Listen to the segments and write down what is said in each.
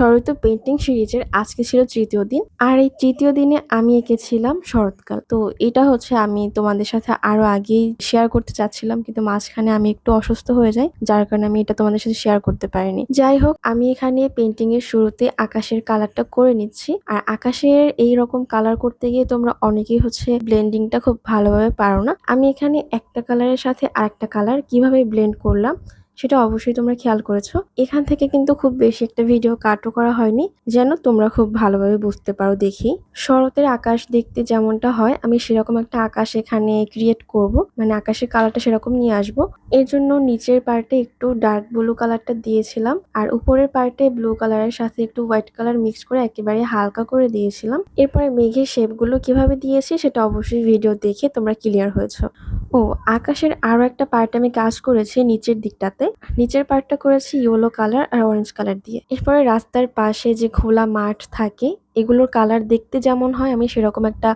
শরৎ painting সিরিজের আজকে ছিল তৃতীয় দিন। আর এই তৃতীয় দিনে আমি এঁকেছিলাম শরৎকাল। তো এটা হচ্ছে আমি তোমাদের সাথে আরও আগেই শেয়ার করতে চাচ্ছিলাম, কিন্তু মাঝখানে আমি একটু অসুস্থ হয়ে যাই, যার কারণে আমি এটা তোমাদের সাথে শেয়ার করতে পারিনি। যাই হোক, আমি এখানে পেইন্টিং এর শুরুতে আকাশের কালারটা করে নিচ্ছি। আর আকাশের এই রকম কালার করতে গিয়ে তোমরা অনেকেই হচ্ছে ব্লেন্ডিংটা খুব ভালোভাবে পারো না। আমি এখানে একটা কালারের সাথে আরেকটা কালার কীভাবে ব্লেন্ড করলাম সেটা অবশ্যই তোমরা খেয়াল করেছ। এখান থেকে কিন্তু খুব বেশি একটা ভিডিও কাটও করা হয়নি, যেন তোমরা খুব ভালোভাবে বুঝতে পারো দেখি। শরতের আকাশ দেখতে যেমনটা হয়, আমি সেরকম একটা আকাশ এখানে ক্রিয়েট করব মানে আকাশের কালারটা সেরকম নিয়ে আসব। এর জন্য নিচের পার্টে একটু ডার্ক ব্লু কালারটা দিয়েছিলাম, আর উপরের পার্টে ব্লু কালারের সাথে একটু হোয়াইট কালার মিক্স করে একেবারে হালকা করে দিয়েছিলাম। এরপরে মেঘের শেপগুলো কীভাবে দিয়েছি, সেটা অবশ্যই ভিডিও দেখে তোমরা ক্লিয়ার হয়েছো। ও, আকাশের আরও একটা পার্ট আমি কাজ করেছি নিচের দিকটাতে। নিচের পার্টটা করেছি ইয়েলো কালার আর অরেঞ্জ কালার দিয়ে। এরপরে রাস্তার পাশে যে খোলা মাঠ থাকে এগুলোর কালার দেখতে যেমন হয়, আমি সেরকম একটা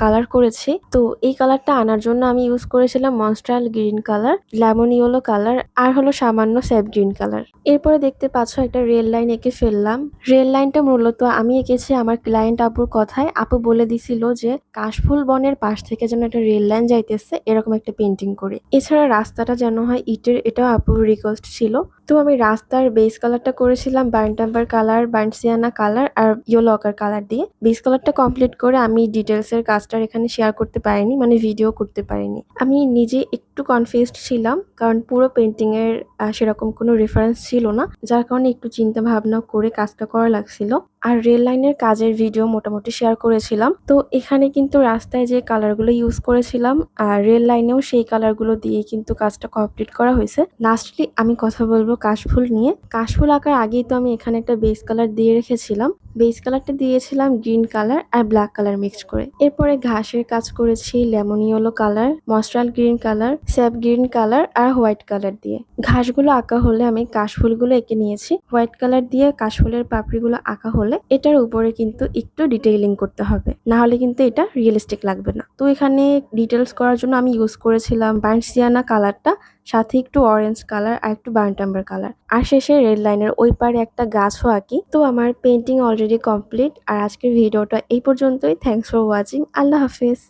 কালার করেছি। তো এই কালারটা আনার জন্য আমি ইউজ করেছিলাম monastral green colour lemon yellow colour আর হলো সামান্য স্যাপ গ্রিন কালার এরপরে দেখতে পাচ্ছ একটা রেল লাইন এঁকে ফেললাম। রেল লাইনটা মূলত আমি এঁকেছি আমার ক্লায়েন্ট আপুর কথায়। আপু বলে দিছিল যে, কাশফুল বনের পাশ থেকে যেন একটা রেল লাইন যাইতেছে, এরকম একটা পেন্টিং করে। এছাড়া রাস্তাটা যেন হয় ইটের, এটাও আপুর রিকোয়েস্ট ছিল। তো আমি রাস্তার বেস কালারটা করেছিলাম burnt umber colour burnt sienna colour আর ইয়েলো অকার কালার দিয়ে। বেস কালারটা কমপ্লিট করে আমি ডিটেলস এর কাজটা এখানে শেয়ার করতে পারিনি মানে ভিডিও করতে পারিনি। আমি নিজে একটু কনফিউজড ছিলাম, কারণ পুরো পেন্টিং এর সেরকম কোনো রেফারেন্স ছিল না, যার কারণে একটু চিন্তা ভাবনা করে কাজটা করা লাগছিল। আর রেল লাইনের কাজের ভিডিও মোটামুটি শেয়ার করেছিলাম। তো এখানে কিন্তু রাস্তায় যে কালারগুলো ইউজ করেছিলাম, আর রেল লাইনেও সেই কালারগুলো দিয়ে কিন্তু কাজটা কমপ্লিট করা হয়েছে। লাস্টলি আমি কথা বলব কাশফুল নিয়ে। কাশফুল আঁকার আগেই তো আমি এখানে একটা বেস কালার দিয়ে রেখেছিলাম। বেস কালারটা দিয়েছিলাম গ্রিন কালার আর ব্ল্যাক কালার মিক্সড করে। এরপরে ঘাসের কাজ করেছি lemon yellow colour monastral green colour sap green colour আর হোয়াইট কালার দিয়ে। ঘাসগুলো আঁকা হলে আমি কাশফুলগুলো এঁকে নিয়েছি। হোয়াইট কালার দিয়ে কাশফুলের পাপড়িগুলো আঁকা হলে এটার উপরে কিন্তু একটু ডিটেইলিং করতে হবে। না হলে কিন্তু এটা রিয়েলিস্টিক লাগবে না। তো এখানে ডিটেলস করার জন্য আমি ইউজ করেছিলাম বার্নসিয়ানা কালারটা সাথে একটু অরেঞ্জ কালার আর একটু বার্নটাম্বার কালার আর শেষে রেড লাইনের ওই পারে একটা গাছও আঁকি। তো আমার পেন্টিং অলরেডি কমপ্লিট আর আজকের ভিডিওটা এই পর্যন্তই। থ্যাংকস ফর ওয়াচিং আল্লাহ হাফেজ।